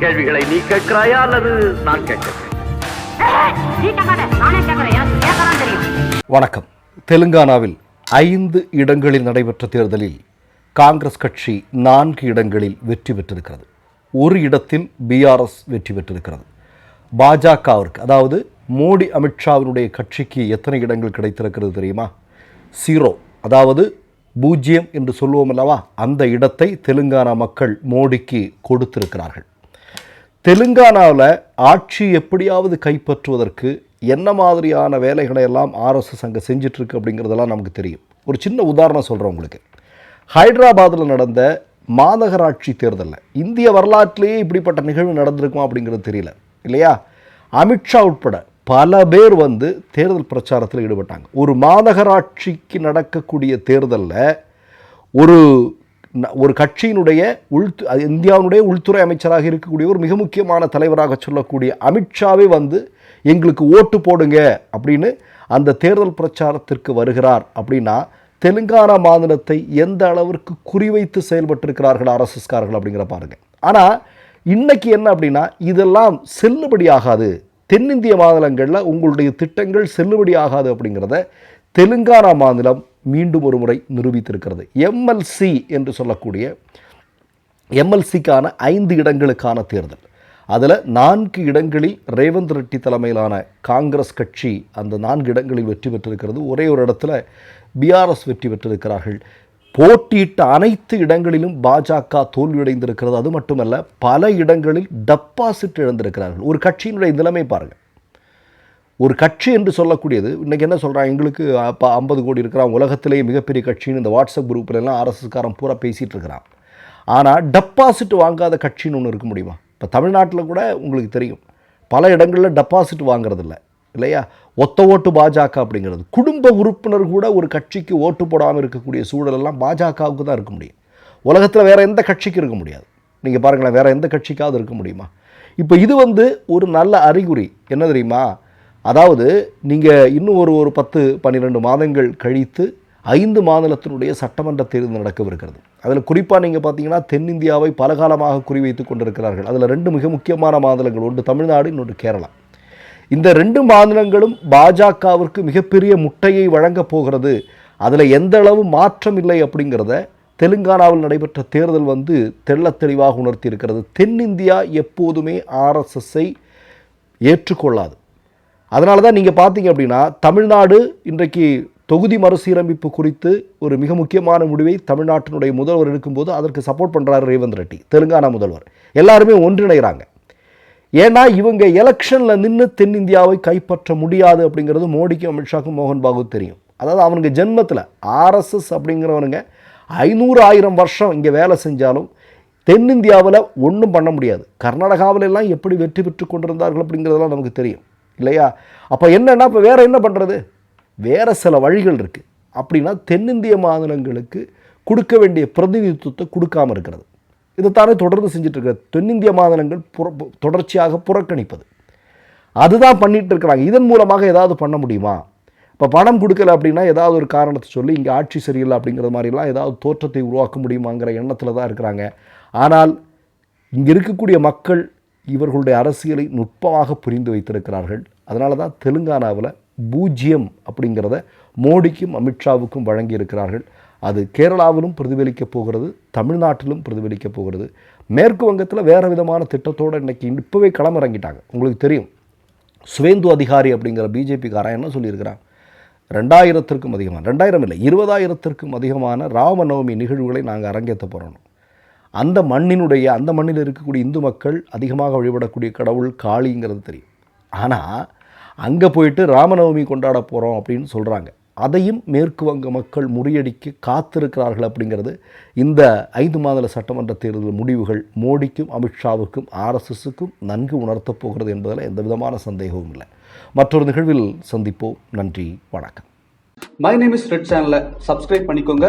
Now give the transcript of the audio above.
கேள்விகளை நீ கேட்கிறாயா அல்லது நான் கேட்கிறேன்? வணக்கம். தெலுங்கானாவில் ஐந்து இடங்களில் நடைபெற்ற தேர்தலில் காங்கிரஸ் கட்சி நான்கு இடங்களில் வெற்றி பெற்றிருக்கிறது. ஒரு இடத்தில் பிஆர்எஸ் வெற்றி பெற்றிருக்கிறது. பாஜகவிற்கு அதாவது மோடி அமித்ஷாவினுடைய கட்சிக்கு எத்தனை இடங்கள் கிடைத்திருக்கிறது தெரியுமா? சீரோ அதாவது பூஜ்ஜியம் என்று சொல்லுவோம் அல்லவா? அந்த இடத்தை தெலுங்கானா மக்கள் மோடிக்கு கொடுத்திருக்கிறார்கள். தெலுங்கானாவில் ஆட்சி எப்படியாவது கைப்பற்றுவதற்கு என்ன மாதிரியான வேலைகளை எல்லாம் ஆர்எஸ்எஸ் அங்கே செஞ்சிட்ருக்கு அப்படிங்கிறதெல்லாம் நமக்கு தெரியும். ஒரு சின்ன உதாரணம் சொல்கிறேன் உங்களுக்கு. ஹைதராபாத்தில் நடந்த மாநகராட்சி தேர்தலில் இந்திய வரலாற்றிலேயே இப்படிப்பட்ட நிகழ்வு நடந்திருக்குமா அப்படிங்கிறது தெரியல இல்லையா? அமித்ஷா உட்பட பல பேர் வந்து தேர்தல் பிரச்சாரத்தில் ஈடுபட்டாங்க. ஒரு மாநகராட்சிக்கு நடக்கக்கூடிய தேர்தலில் ஒரு ஒரு கட்சியினுடைய உள் இந்தியாவினுடைய உள்துறை அமைச்சராக இருக்கக்கூடிய ஒரு மிக முக்கியமான தலைவராக சொல்லக்கூடிய அமித்ஷாவே வந்து எங்களுக்கு ஓட்டு போடுங்க அப்படின்னு அந்த தேர்தல் பிரச்சாரத்திற்கு வருகிறார் அப்படின்னா தெலுங்கானா மாநிலத்தை எந்த அளவிற்கு குறிவைத்து செயல்பட்டிருக்கிறார்கள் ஆர்எஸ்எஸ்காரர்கள் அப்படிங்கிற பாருங்கள் ஆனால் இன்றைக்கி என்ன அப்படின்னா இதெல்லாம் செல்லுபடியாகாது தென்னிந்திய மாநிலங்களில் உங்களுடைய திட்டங்கள் செல்லுபடியாகாது அப்படிங்கிறத தெலுங்கானா மாநிலம் மீண்டும் ஒரு முறை நிரூபித்திருக்கிறது. எம்எல்சி என்று சொல்லக்கூடிய எம்எல்சிக்கான ஐந்து இடங்களுக்கான தேர்தல். அதில் நான்கு இடங்களில் ரேவந்த் ரெட்டி தலைமையிலான காங்கிரஸ் கட்சி அந்த நான்கு இடங்களில் வெற்றி பெற்றிருக்கிறது. ஒரே ஒரு இடத்துல பிஆர்எஸ் வெற்றி பெற்றிருக்கிறார்கள். போட்டியிட்ட அனைத்து இடங்களிலும் பாஜக தோல்வியடைந்திருக்கிறது. அது மட்டுமல்ல பல இடங்களில் டெபாசிட் இழந்திருக்கிறார்கள். ஒரு கட்சியினுடைய நிலைமை பாருங்கள் ஒரு கட்சி என்று சொல்லக்கூடியது இன்றைக்கி என்ன சொல்கிறாங்க எங்களுக்கு அப்போ ஐம்பது கோடி இருக்கிறான் உலகத்திலேயே மிகப்பெரிய கட்சின்னு இந்த வாட்ஸ்அப் குரூப்பில் எல்லாம் ஆர்எஸ்எஸ்காரன் பூரா பேசிகிட்டு இருக்கிறான். ஆனால் டெபாசிட் வாங்காத கட்சின்னு ஒன்று இருக்க முடியுமா? இப்போ தமிழ்நாட்டில் கூட உங்களுக்கு தெரியும் பல இடங்களில் டெபாசிட் வாங்குறதில்ல இல்லையா? ஒத்த ஓட்டு பாஜக அப்படிங்கிறது. குடும்ப உறுப்பினர் கூட ஒரு கட்சிக்கு ஓட்டு போடாமல் இருக்கக்கூடிய சூழலெல்லாம் பாஜகவுக்கு தான் இருக்க முடியும். உலகத்தில் வேறு எந்த கட்சிக்கும் இருக்க முடியாது. நீங்கள் பாருங்களேன் வேறு எந்த கட்சிக்காவது இருக்க முடியுமா? இப்போ இது வந்து ஒரு நல்ல அறிகுறி. என்ன தெரியுமா? அதாவது நீங்கள் இன்னும் ஒரு ஒரு பத்து பன்னிரெண்டு மாதங்கள் கழித்து ஐந்து மாநிலத்தினுடைய சட்டமன்ற தேர்தல் நடக்கவிருக்கிறது. அதில் குறிப்பாக நீங்கள் பார்த்தீங்கன்னா தென்னிந்தியாவை பலகாலமாக குறிவைத்து கொண்டிருக்கிறார்கள். அதில் ரெண்டு மிக முக்கியமான மாநிலங்கள் ஒன்று தமிழ்நாடு இன்னொன்று கேரளா. இந்த ரெண்டு மாநிலங்களும் பாஜகவிற்கு மிகப்பெரிய முட்டையை வழங்கப் போகிறது. அதில் எந்த அளவு மாற்றம் இல்லை அப்படிங்கிறத தெலுங்கானாவில் நடைபெற்ற தேர்தல் வந்து தெள்ள தெளிவாக உணர்த்தி இருக்கிறது தென்னிந்தியா எப்போதுமே ஆர்எஸ்எஸ்ஸை ஏற்றுக்கொள்ளாது. அதனால தான் நீங்கள் பார்த்தீங்க அப்படின்னா தமிழ்நாடு இன்றைக்கு தொகுதி மறுசீரமைப்பு குறித்து ஒரு மிக முக்கியமான முடிவை தமிழ்நாட்டினுடைய முதல்வர் எடுக்கும்போது அதற்கு சப்போர்ட் பண்ணுறாரு ரேவந்த் ரெட்டி தெலுங்கானா முதல்வர். எல்லாருமே ஒன்றிணைகிறாங்க ஏன்னா இவங்க எலெக்ஷனில் நின்று தென்னிந்தியாவை கைப்பற்ற முடியாது அப்படிங்கிறது மோடிக்கும் அமித்ஷாக்கும் மோகன் பாபு தெரியும். அதாவது அவனுங்க ஜென்மத்தில் ஆர்எஸ்எஸ் அப்படிங்கிறவனுங்க ஐநூறு ஆயிரம் வருஷம் இங்கே வேலை செஞ்சாலும் தென்னிந்தியாவில் ஒன்றும் பண்ண முடியாது. கர்நாடகாவிலெல்லாம் எப்படி வெற்றி பெற்று கொண்டிருந்தார்கள் அப்படிங்கிறதெல்லாம் நமக்கு தெரியும். இல்லையா? அப்போ என்னன்னா இப்போ வேறு என்ன பண்ணுறது வேறு சில வழிகள் இருக்குது அப்படின்னா தென்னிந்திய மாநிலங்களுக்கு கொடுக்க வேண்டிய பிரதிநிதித்துவத்தை கொடுக்காமல் இருக்கிறது. இதைத்தானே தொடர்ந்து செஞ்சிட்ருக்கிற தென்னிந்திய மாநிலங்கள் புற தொடர்ச்சியாக புறக்கணிப்பது. அதுதான் பண்ணிகிட்டு இருக்கிறாங்க. இதன் மூலமாக ஏதாவது பண்ண முடியுமா? இப்போ பணம் கொடுக்கல அப்படின்னா ஏதாவது ஒரு காரணத்தை சொல்லி இங்கே ஆட்சி சரியில்லை அப்படிங்கிற மாதிரிலாம் ஏதாவது தோற்றத்தை உருவாக்க முடியுமாங்கிற எண்ணத்தில் தான் இருக்கிறாங்க. ஆனால் இங்கே இருக்கக்கூடிய மக்கள் இவர்களுடைய அரசியலை நுட்பமாக புரிந்து வைத்திருக்கிறார்கள். அதனால தான் தெலுங்கானாவில் பூஜ்ஜியம் அப்படிங்கிறத மோடிக்கும் அமித்ஷாவுக்கும் வழங்கி இருக்கிறார்கள் அது கேரளாவிலும் பிரதிபலிக்கப் போகிறது தமிழ்நாட்டிலும் பிரதிபலிக்கப் போகிறது. மேற்கு வங்கத்தில் வேறு விதமான திட்டத்தோடு இன்றைக்கி இப்போவே களமிறங்கிட்டாங்க. உங்களுக்கு தெரியும். சுவேந்து அதிகாரி அப்படிங்கிற பிஜேபிக்காரன் என்ன சொல்லியிருக்கிறான்? ரெண்டாயிரத்திற்கும் அதிகமான ரெண்டாயிரம் இல்லை இருபதாயிரத்திற்கும் அதிகமான ராமநவமி நிகழ்வுகளை நாங்கள் அரங்கேற்ற போகிறோம் அந்த மண்ணினுடைய அந்த மண்ணில் இருக்கக்கூடிய இந்து மக்கள் அதிகமாக வழிபடக்கூடிய கடவுள் காளிங்கிறது தெரியும். ஆனால் அங்கே போயிட்டு ராமநவமி கொண்டாட போகிறோம் அப்படின்னு சொல்கிறாங்க அதையும் மேற்கு வங்க மக்கள் முறியடிக்க காத்திருக்கிறார்கள் அப்படிங்கிறது இந்த ஐந்து மாநில சட்டமன்ற தேர்தல் முடிவுகள் மோடிக்கும் அமித்ஷாவுக்கும் ஆர்எஸ்எஸுக்கும் நன்கு உணர்த்தப் போகிறது என்பதில் எந்த விதமான சந்தேகமும் இல்லை. மற்றொரு நிகழ்வில் சந்திப்போம். நன்றி வணக்கம். மை நேம் இஸ் ரெட் சேனலை சப்ஸ்கிரைப் பண்ணிக்கோங்க.